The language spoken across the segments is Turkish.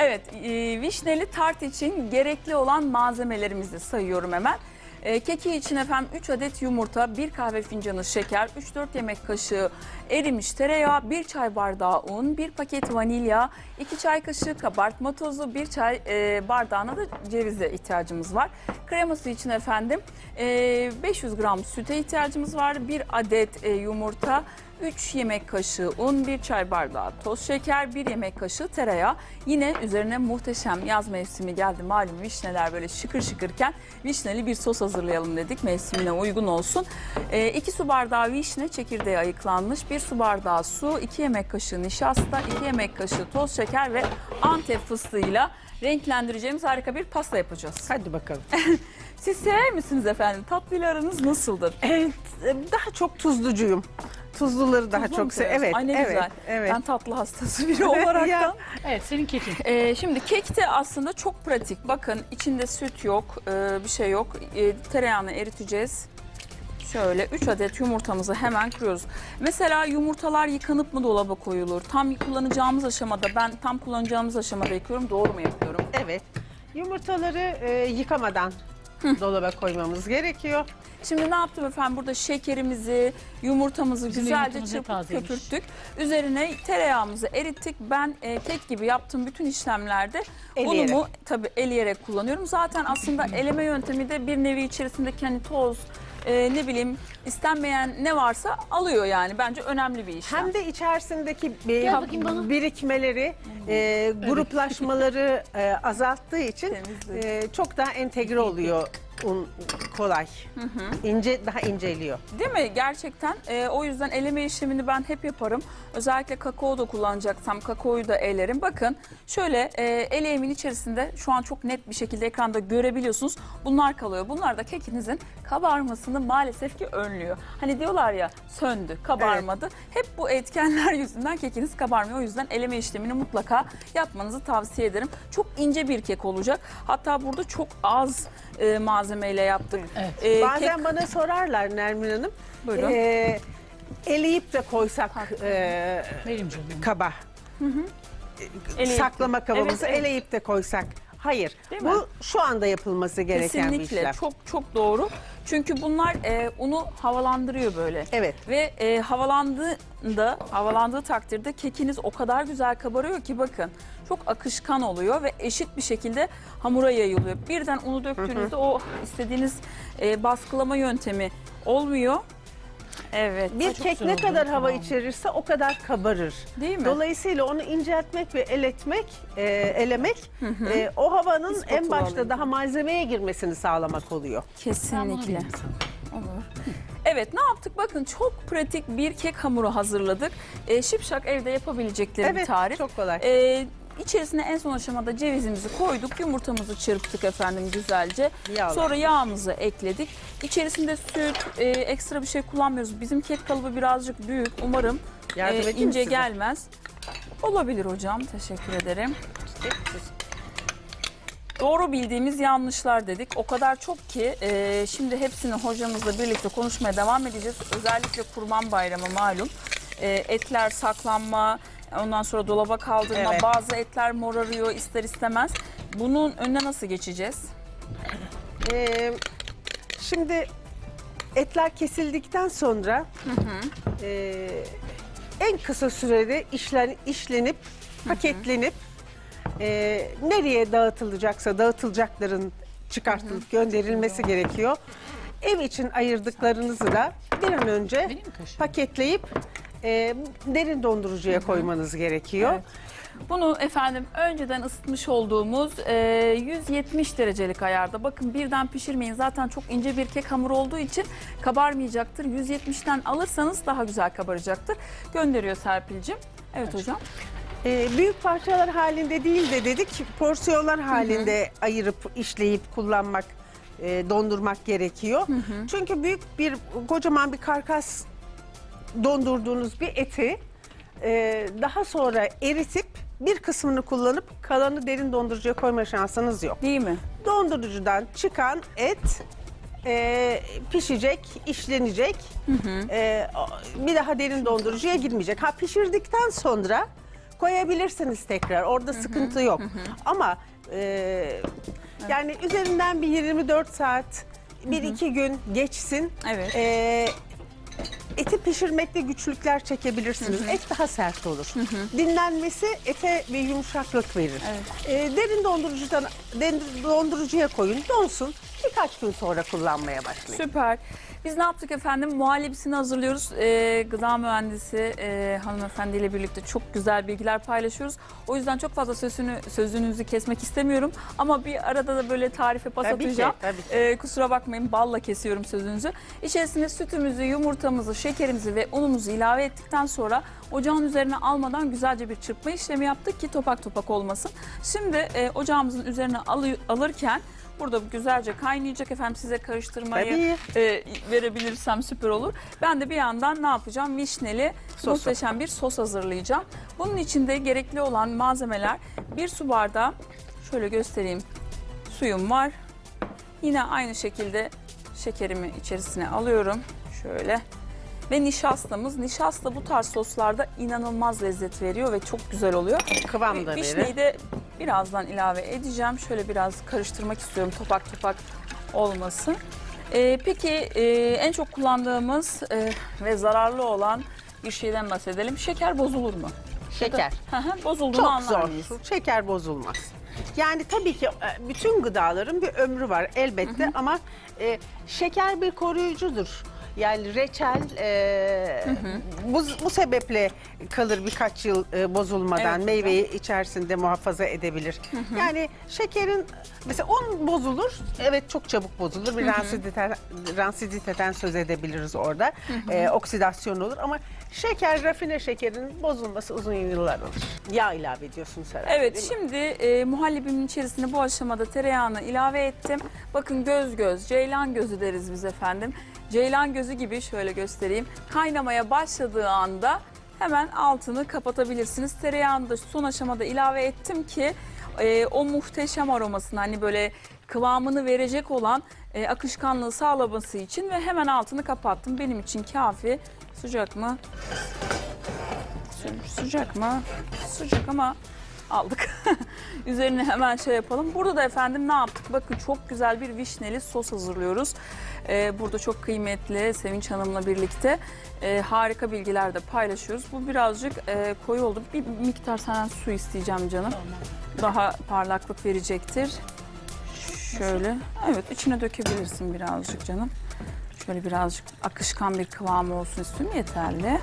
Evet, e, vişneli tart için gerekli olan malzemelerimizi sayıyorum hemen. E, keki için efendim 3 adet yumurta, 1 kahve fincanı şeker, 3-4 yemek kaşığı erimiş tereyağı, 1 çay bardağı un, 1 paket vanilya, 2 çay kaşığı kabartma tozu, 1 çay e, bardağına da cevize ihtiyacımız var. Kreması için efendim e, 500 gram süte ihtiyacımız var, 1 adet e, yumurta, 3 yemek kaşığı un, 1 çay bardağı toz şeker, 1 yemek kaşığı tereyağı. Yine üzerine muhteşem yaz mevsimi geldi. Malum vişneler böyle şıkır şıkırken vişneli bir sos hazırlayalım dedik. Mevsimine uygun olsun. 2 su bardağı vişne çekirdeği ayıklanmış, 1 su bardağı su, 2 yemek kaşığı nişasta, 2 yemek kaşığı toz şeker ve antep fıstığıyla renklendireceğimiz harika bir pasta yapacağız. Hadi bakalım. Siz sever misiniz efendim? Tatlıyla aranız nasıldır? Evet, daha çok tuzlucuyum. Tuzluları daha Tuzlu çok seviyorum. Evet, Ay ne evet, güzel. evet. Ben tatlı hastası biri olaraktan. Evet senin kekin. Ee, şimdi kek de aslında çok pratik. Bakın içinde süt yok, e, bir şey yok. E, tereyağını eriteceğiz. Şöyle 3 adet yumurtamızı hemen kırıyoruz. Mesela yumurtalar yıkanıp mı dolaba koyulur? Tam kullanacağımız aşamada ben tam kullanacağımız aşamada yıkıyorum. Doğru mu yapıyorum? Evet. Yumurtaları e, yıkamadan dolaba koymamız gerekiyor. Şimdi ne yaptım efendim? Burada şekerimizi, yumurtamızı Bizim güzelce çırpıp tazeymiş. köpürttük. Üzerine tereyağımızı erittik. Ben e, kek gibi yaptığım bütün işlemlerde Eleyerek. unumu tabii eleyerek kullanıyorum. Zaten aslında eleme yöntemi de bir nevi içerisindeki hani toz, e, ne bileyim istenmeyen ne varsa alıyor yani. Bence önemli bir işlem. Hem de içerisindeki Gel bakayım bana. birikmeleri, e, gruplaşmaları e, azalttığı için Temizlik. e, çok daha entegre oluyor un kolay. İnce daha inceliyor. Değil mi? Gerçekten. Ee, o yüzden eleme işlemini ben hep yaparım. Özellikle kakao da kullanacaksam kakaoyu da elerim. Bakın şöyle e, eleğimin içerisinde şu an çok net bir şekilde ekranda görebiliyorsunuz. Bunlar kalıyor. Bunlar da kekinizin kabarmasını maalesef ki önlüyor. Hani diyorlar ya söndü, kabarmadı. Hep bu etkenler yüzünden kekiniz kabarmıyor. O yüzden eleme işlemini mutlaka yapmanızı tavsiye ederim. Çok ince bir kek olacak. Hatta burada çok az e, malzemeyle yaptık. Evet. E, Bazen kek- bana sorarlar Nermin Hanım. Buyurun. e, eleyip de koysak e, Benim canım. kaba. Eleyip- Saklama kabımızı Evet, evet. eleyip de koysak. Hayır. Değil mi? bu şu anda yapılması gereken bir Kesinlikle işlem. çok çok doğru. Çünkü bunlar e, unu havalandırıyor böyle. Evet. Ve e, havalandığında, havalandığı takdirde kekiniz o kadar güzel kabarıyor ki bakın. Çok akışkan oluyor ve eşit bir şekilde hamura yayılıyor. Birden unu döktüğünüzde o istediğiniz e, baskılama yöntemi olmuyor. Evet. Bir çok kek ne oldu, kadar hava tamam. içerirse o kadar kabarır. Değil mi? Dolayısıyla onu inceltmek ve eletmek, e, elemek e, o havanın en başta daha malzemeye girmesini sağlamak oluyor. Kesinlikle. Olur. Evet ne yaptık? Bakın çok pratik bir kek hamuru hazırladık. E, şipşak evde yapabilecekleri bir Evet, tarif. çok kolay. E, içerisine en son aşamada cevizimizi koyduk. Yumurtamızı çırptık efendim güzelce. Yağla. Sonra yağımızı ekledik. İçerisinde süt, e, ekstra bir şey kullanmıyoruz. Bizim kek kalıbı birazcık büyük. Umarım Yardım e, edeyim ince size? gelmez. Olabilir hocam. Teşekkür ederim. Doğru bildiğimiz yanlışlar dedik. O kadar çok ki e, şimdi hepsini hocamızla birlikte konuşmaya devam edeceğiz. Özellikle Kurban Bayramı malum. E, etler saklanma, ondan sonra dolaba kaldırma, Evet. bazı etler morarıyor ister istemez. Bunun önüne nasıl geçeceğiz? E, şimdi etler kesildikten sonra e, en kısa sürede işlen, işlenip, paketlenip e, nereye dağıtılacaksa dağıtılacakların çıkartılıp gönderilmesi gerekiyor. Ev için ayırdıklarınızı da bir an önce paketleyip e, derin dondurucuya koymanız gerekiyor. Evet. Bunu efendim önceden ısıtmış olduğumuz e, 170 derecelik ayarda. Bakın birden pişirmeyin. Zaten çok ince bir kek hamuru olduğu için kabarmayacaktır. 170'ten alırsanız daha güzel kabaracaktır. Gönderiyor Serpil'cim. Evet hocam. E, büyük parçalar halinde değil de dedik porsiyonlar halinde ayırıp işleyip kullanmak, e, dondurmak gerekiyor. Çünkü büyük bir kocaman bir karkas dondurduğunuz bir eti e, daha sonra eritip bir kısmını kullanıp kalanı derin dondurucuya koyma şansınız yok. Değil mi? Dondurucudan çıkan et e, pişecek, işlenecek. E, o- bir daha derin dondurucuya girmeyecek. Ha pişirdikten sonra koyabilirsiniz tekrar. Orada sıkıntı yok. Ama e, yani üzerinden bir 24 saat, bir iki gün geçsin. Evet. E, eti pişirmekte güçlükler çekebilirsiniz. Et daha sert olur. Dinlenmesi ete bir yumuşaklık verir. Evet. E, derin dondurucudan derin dondurucuya koyun, donsun. Birkaç gün sonra kullanmaya başlayın. Süper. Biz ne yaptık efendim? Muhallebisini hazırlıyoruz. Ee, gıda mühendisi e, hanımefendiyle birlikte çok güzel bilgiler paylaşıyoruz. O yüzden çok fazla sözünü, sözünüzü kesmek istemiyorum. Ama bir arada da böyle tarife pas Tabii ki, atacağım. tabii ki. Ee, kusura bakmayın balla kesiyorum sözünüzü. İçerisine sütümüzü, yumurtamızı, şekerimizi ve unumuzu ilave ettikten sonra ocağın üzerine almadan güzelce bir çırpma işlemi yaptık ki topak topak olmasın. Şimdi e, ocağımızın üzerine alı- alırken burada güzelce kaynayacak efendim size karıştırmayı e, verebilirsem süper olur. Ben de bir yandan ne yapacağım? Vişneli Sosu. muhteşem bir sos hazırlayacağım. Bunun için de gerekli olan malzemeler bir su bardağı şöyle göstereyim suyum var. Yine aynı şekilde şekerimi içerisine alıyorum. Şöyle. Ve nişastamız. Nişasta bu tarz soslarda inanılmaz lezzet veriyor ve çok güzel oluyor. Kıvam da Vişneyi verir. de birazdan ilave edeceğim. Şöyle biraz karıştırmak istiyorum topak topak olmasın. Ee, peki e, en çok kullandığımız e, ve zararlı olan bir şeyden bahsedelim. Şeker bozulur mu? Şeker. Bozulduğunu Çok anlar zor. mıyız? Şeker bozulmaz. Yani tabii ki e, bütün gıdaların bir ömrü var elbette ama e, şeker bir koruyucudur. Yani reçel e, bu, bu sebeple kalır birkaç yıl e, bozulmadan Evet, meyveyi içerisinde muhafaza edebilir. Yani şekerin mesela un bozulur. Evet çok çabuk bozulur. Bir ransidite, ransiditeden söz edebiliriz orada. E, oksidasyon olur ama şeker rafine şekerin bozulması uzun yıllar alır. Yağ ilave ediyorsunuz herhalde Evet şimdi e, muhallebimin içerisine bu aşamada tereyağını ilave ettim. Bakın göz göz, ceylan gözü deriz biz efendim. Ceylan gözü gibi şöyle göstereyim. Kaynamaya başladığı anda hemen altını kapatabilirsiniz. Tereyağını da son aşamada ilave ettim ki e, o muhteşem aromasını hani böyle kıvamını verecek olan e, akışkanlığı sağlaması için ve hemen altını kapattım. Benim için kafi. Sıcak mı? Sı- Sıcak mı? Sıcak ama aldık. Üzerine hemen şey yapalım. Burada da efendim ne yaptık? Bakın çok güzel bir vişneli sos hazırlıyoruz. Ee, burada çok kıymetli Sevinç Hanım'la birlikte e, harika bilgiler de paylaşıyoruz. Bu birazcık e, koyu oldu. Bir miktar senden su isteyeceğim canım. Daha parlaklık verecektir. Şöyle. Evet içine dökebilirsin birazcık canım. Şöyle birazcık akışkan bir kıvamı olsun istiyorum. Yeterli.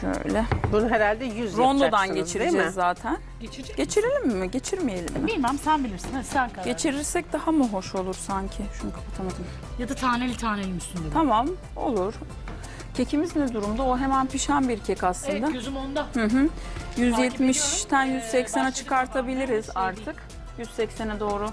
Şöyle. Bunu herhalde 100 Rondodan yapacaksınız, değil geçireceğiz mi? zaten. Geçecek. Geçirelim mi? Geçirmeyelim mi? Bilmem sen bilirsin. Hadi sen karar. ver. Geçirirsek daha mı hoş olur sanki? Şunu kapatamadım. Ya da taneli taneli üstünde. Tamam, olur. Kekimiz ne durumda? O hemen pişen bir kek aslında. Evet gözüm onda. Hı hı. 170'ten ediyorum. Ee, 180'e başka çıkartabiliriz şey artık. 180'e doğru.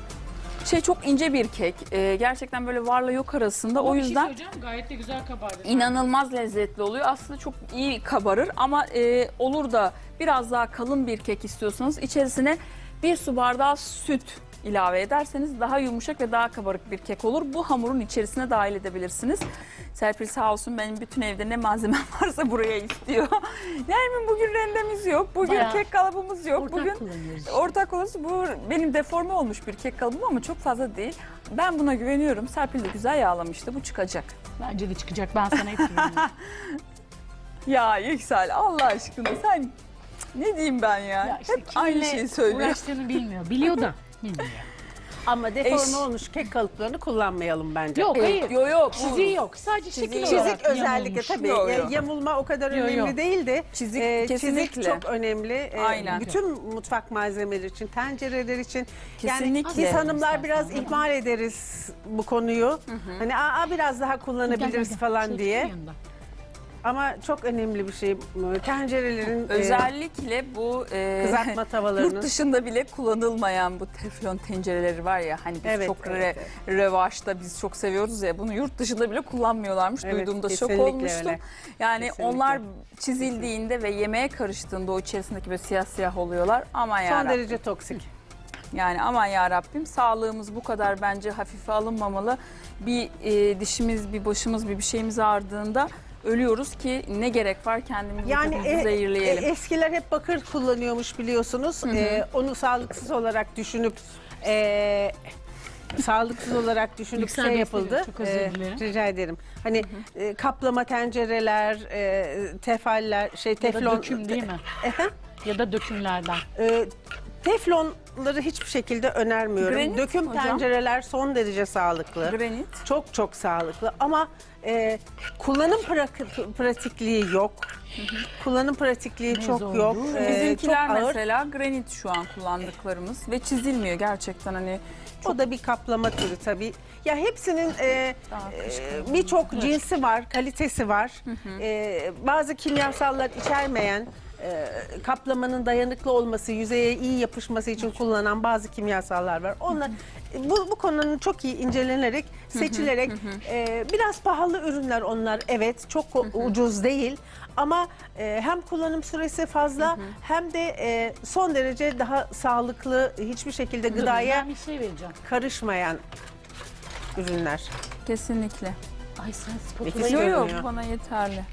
Şey çok ince bir kek. Ee, gerçekten böyle varla yok arasında. o şey yüzden söyleyeceğim, gayet de güzel kabardı. İnanılmaz lezzetli oluyor. Aslında çok iyi kabarır ama e, olur da biraz daha kalın bir kek istiyorsanız içerisine bir su bardağı süt ilave ederseniz daha yumuşak ve daha kabarık bir kek olur. Bu hamurun içerisine dahil edebilirsiniz. Serpil sağ olsun benim bütün evde ne malzemem varsa buraya istiyor. Nermin bugün rendemiz yok. Bugün Bayağı kek kalıbımız yok. Ortak bugün kullanıyoruz. Ortak olası bu benim deforme olmuş bir kek kalıbım ama çok fazla değil. Ben buna güveniyorum. Serpil de güzel yağlamıştı. Bu çıkacak. Bence de çıkacak. Ben sana hep güveniyorum. Ya Yüksel Allah aşkına sen ne diyeyim ben ya? ya işte Hep aynı şeyi söylüyor. Uğraştığını bilmiyor. Biliyor da bilmiyor. Ama deforme Eş- olmuş kek kalıplarını kullanmayalım bence. Yok hayır. Yok yok. Çiziği yok. Sadece şekil Çiziği olarak Çizik özellikle yamulmuş. tabii Yo, e, yo. yamulma o kadar Yo, önemli yo. değil de Çizik e, kesinlikle. çizik çok önemli. E, Aynen. Bütün mutfak malzemeleri için, tencereler için. Yani Kesinlikle. biz hanımlar biraz ihmal ederiz bu konuyu. Hani aa, biraz daha Gel, kullanabiliriz gel, gel. falan Şöyle diye. yanında. Ama çok önemli bir şey. Tencerelerin e, Özellikle bu e, kızartma yurt tavalarının. dışında bile kullanılmayan bu teflon tencereleri var ya hani biz Evet, çok evet, re, revaçta biz çok seviyoruz ya bunu yurt dışında bile kullanmıyorlarmış. Evet, Duyduğumda şok kesinlikle olmuştum. öyle. Yani Kesinlikle. onlar çizildiğinde ve yemeğe karıştığında o içerisindeki böyle siyah siyah oluyorlar. Aman Son yarabbim. derece toksik. Yani aman ya Rabbim sağlığımız bu kadar bence hafife alınmamalı. Bir e, dişimiz, bir başımız, bir bir şeyimiz ağrıdığında ölüyoruz ki ne gerek var kendimizi Yani e- zehirleyelim. e- eskiler hep bakır kullanıyormuş biliyorsunuz. E, onu sağlıksız olarak düşünüp e, sağlıksız olarak düşünüp Yüksel şey yapıldı. çok özür E, dilerim. rica ederim. Hani e, kaplama tencereler, e, tefaller, şey Ya da teflon döküm değil mi? Efendim? Ya da dökümlerden. E, teflonları hiçbir şekilde önermiyorum. Granit Döküm hocam? tencereler son derece sağlıklı. Granit. Çok çok sağlıklı ama e, kullanım pra- pratikliği yok. Kullanım pratikliği çok yok. E, Bizimkiler çok ağır. mesela granit şu an kullandıklarımız ve çizilmiyor gerçekten hani O da bir kaplama türü tabii. Ya hepsinin e, Daha e, birçok cinsi var, kalitesi var. E, bazı kimyasallar içermeyen, e, kaplamanın dayanıklı olması, yüzeye iyi yapışması için kullanılan bazı kimyasallar var. Onlar bu, bu konunun çok iyi incelenerek, seçilerek e, biraz pahalı ürünler onlar. Evet, çok ucuz değil. Ama e, hem kullanım süresi fazla hem de e, son derece daha sağlıklı, hiçbir şekilde gıdaya Ben bir şey vereceğim. karışmayan ürünler. kesinlikle. Ay sen Nefis Yok yok görünüyor. bana yeterli.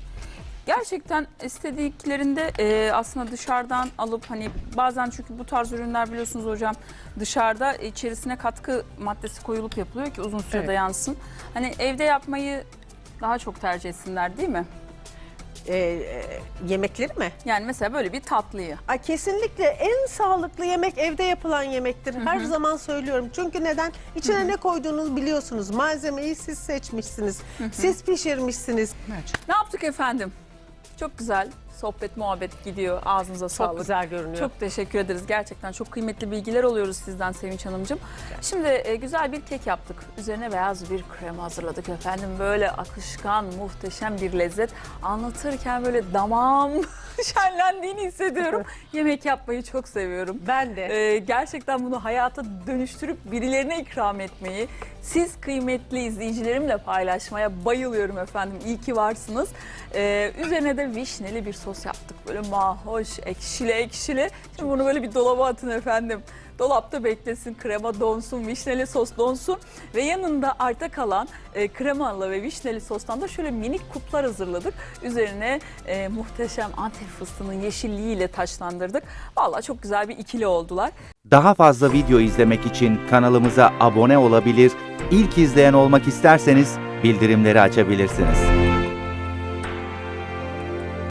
Gerçekten istediklerinde e, aslında dışarıdan alıp hani bazen çünkü bu tarz ürünler biliyorsunuz hocam dışarıda içerisine katkı maddesi koyulup yapılıyor ki uzun süre Evet. dayansın. Hani evde yapmayı daha çok tercih etsinler değil mi? Ee, e, yemekleri mi? Yani mesela böyle bir tatlıyı. Ay kesinlikle en sağlıklı yemek evde yapılan yemektir. Her zaman söylüyorum. Çünkü neden? İçine ne koyduğunuzu biliyorsunuz. Malzemeyi siz seçmişsiniz. Siz pişirmişsiniz. Ne yaptık efendim? Çok güzel sohbet muhabbet gidiyor ağzınıza Çok sağlık. güzel görünüyor. Çok teşekkür ederiz. Gerçekten çok kıymetli bilgiler alıyoruz sizden Sevinç Hanımcığım. Şimdi e, güzel bir kek yaptık. Üzerine beyaz bir krema hazırladık efendim. Böyle akışkan, muhteşem bir lezzet. Anlatırken böyle damağım şenlendiğini hissediyorum. Yemek yapmayı çok seviyorum. Ben de. Ee, gerçekten bunu hayata dönüştürüp birilerine ikram etmeyi, siz kıymetli izleyicilerimle paylaşmaya bayılıyorum efendim. İyi ki varsınız. Ee, üzerine de vişneli bir sos yaptık. Böyle mahoş, ekşili ekşili. Şimdi bunu böyle bir dolaba atın efendim. Dolapta beklesin, krema donsun, vişneli sos donsun ve yanında arta kalan e, kremalı ve vişneli sostan da şöyle minik kuplar hazırladık. Üzerine e, muhteşem antep fıstığının yeşilliğiyle taçlandırdık. Vallahi çok güzel bir ikili oldular. Daha fazla video izlemek için kanalımıza abone olabilir, ilk izleyen olmak isterseniz bildirimleri açabilirsiniz.